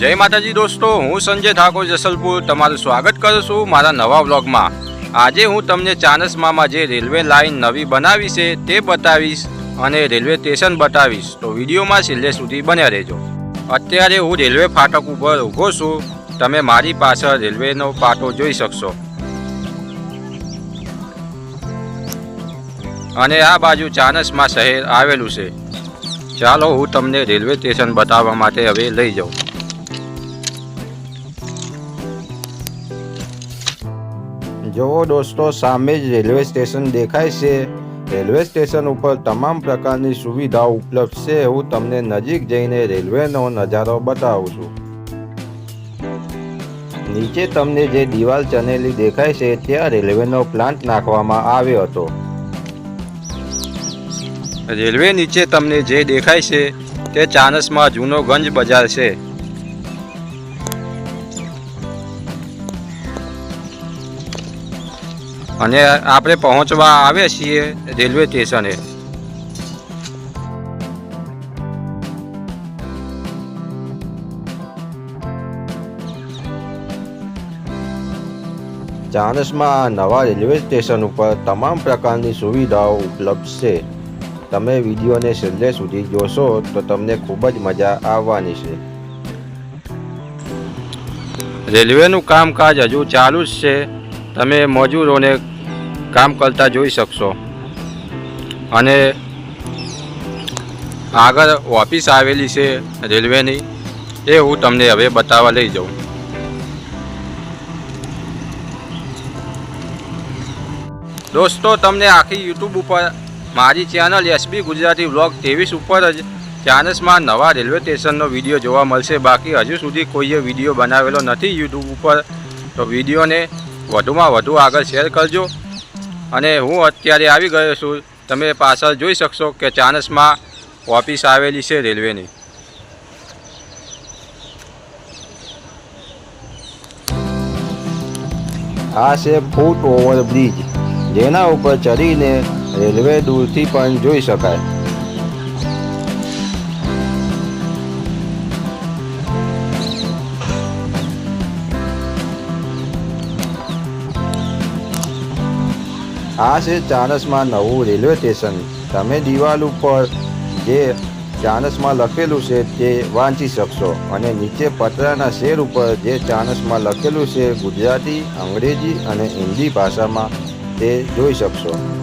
જય માતાજી દોસ્તો, હું સંજય ઠાકોર જસલપુર. તમારું સ્વાગત કરું છું મારા નવા વ્લોગમાં. આજે હું તમને ચાનસમામાં જે રેલવે લાઇન નવી બનાવી છે તે બતાવીશ અને રેલવે સ્ટેશન બતાવીશ. તો વિડીયોમાં છેલ્લે સુધી બન્યા રહેજો. અત્યારે હું રેલવે ફાટક ઉપર ઊભો છું. તમે મારી પાછળ રેલવેનો પાટો જોઈ શકશો. અને આ બાજુ ચાનસમાં શહેર આવેલું છે. ચાલો હું તમને રેલવે સ્ટેશન બતાવવા માટે હવે લઈ જાઉં. જુઓ દોસ્તો સામે જ રેલવે સ્ટેશન દેખાય છે, રેલવે સ્ટેશન ઉપર તમામ પ્રકારની સુવિધાઓ ઉપલબ્ધ છે હું તમને નજીક જઈને રેલવેનો નજારો બતાવું છું. નીચે તમને જે દિવાલ ચનેલી દેખાય છે, ત્યાં રેલવેનો પ્લાન્ટ નાખવામાં આવ્યો હતો. રેલવે નીચે તમને જે દેખાય છે, તે ચાણસમાં જૂનો ગંજ બજાર છે. અને આપણે પહોંચવા આવ્યા છીએ રેલવે સ્ટેશને. ચાણસમાં નવા રેલવે સ્ટેશન ઉપર તમામ પ્રકારની સુવિધાઓ ઉપલબ્ધ છે. તમે વિડીયોને છેલ્લે સુધી જોશો તો તમને ખૂબ જ મજા આવવાની છે. રેલવેનું કામકાજ હજુ ચાલુ જ છે. તમે મજૂરોને કામ કરતા જોઈ શકશો. અને આગળ ઓફિસ આવેલી છે રેલવેની, એ હું તમને હવે બતાવવા લઈ જાઉં. દોસ્તો, તમને આખી યુટ્યુબ ઉપર મારી ચેનલ એસબી ગુજરાતી વ્લોગ ત્રેવીસ ઉપર જ ચાનસમાં નવા રેલવે સ્ટેશનનો વીડિયો જોવા મળશે. બાકી હજુ સુધી કોઈએ વીડિયો બનાવેલો નથી યુટ્યુબ ઉપર, તો વિડીયોને વધુમાં વધુ આગળ શેર કરજો. અને હું અત્યારે આવી ગયો છું. તમે પાછળ જોઈ શકશો કે ચાણસમાં ઓફિસ આવેલી છે રેલવેની. આ છે ફૂટ ઓવરબ્રિજ. જેના ઉપર ચડીને રેલવે દૂરથી પણ જોઈ શકાય. આ છે ચાણસમાં નવું રેલવે સ્ટેશન. તમે દિવાલ ઉપર જે ચાણસમાં લખેલું છે તે વાંચી શકશો. અને નીચે પતરાના શેર ઉપર જે ચાણસમાં લખેલું છે ગુજરાતી, અંગ્રેજી અને હિન્દી ભાષામાં તે જોઈ શકશો.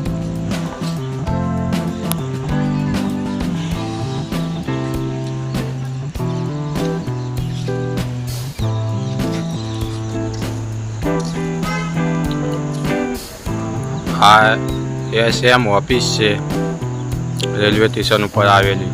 આ એસએમ ઓફિસ છે. રેલવે સ્ટેશન ઉપર આવેલી.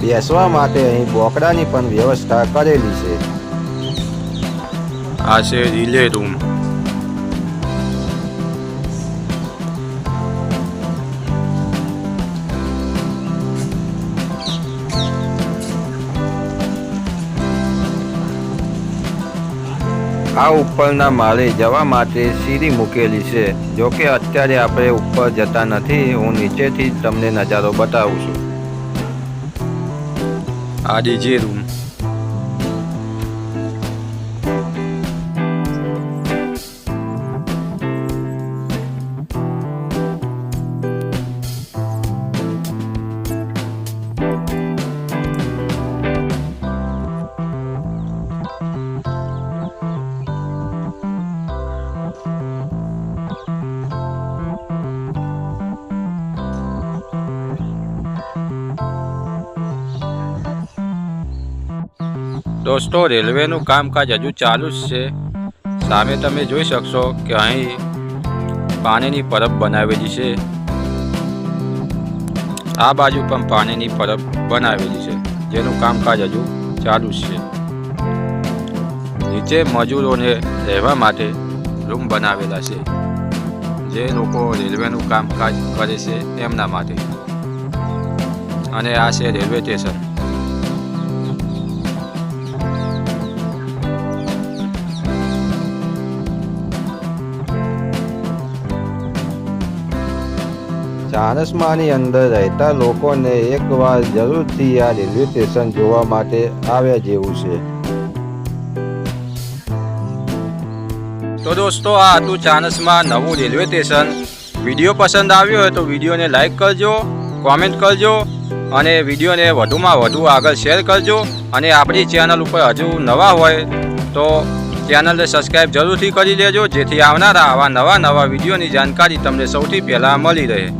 બેસવા માટે અહીં બોકડાની પણ વ્યવસ્થા કરેલી છે. આ છે રિલે રૂમ આ ઉપરના માળે જવા માટે સીડી મૂકેલી છે. જો કે અત્યારે આપણે ઉપર જતા નથી, હું નીચેથી જ તમને નજારો બતાવું છું. આજે ડીજે રૂમ દોસ્તો, રેલવેનું કામકાજ હજુ ચાલુ જ છે. સામે તમે જોઈ શકશો કે અહીં પાણીની પરબ બનાવેલી છે. આ બાજુ પણ પાણીની પરબ બનાવેલી છે. જેનું કામકાજ હજુ ચાલુ છે. નીચે મજૂરોને રહેવા માટે રૂમ બનાવેલા છે. જે લોકો રેલવેનું કામકાજ કરે છે એમના માટે. અને આ છે રેલવે સ્ટેશન. ચાણસમાની અંદર રહેતા લોકોને એકવાર જરૂરથી આ રેલવે સ્ટેશન જોવા માટે આવ્યા જેવું છે. તો દોસ્તો, આ હતું ચાણસમાં નવું રેલવે સ્ટેશન. વીડિયો પસંદ આવ્યો હોય તો વિડીયોને લાઇક કરજો, કોમેન્ટ કરજો, અને વિડીયોને વધુમાં વધુ આગળ શેર કરજો. અને આપણી ચેનલ ઉપર હજુ નવા હોય તો ચેનલને સબસ્ક્રાઈબ જરૂરથી કરી લેજો જેથી આવનારા આવા નવા નવા વિડીયોની જાણકારી તમને સૌથી પહેલાં મળી રહે.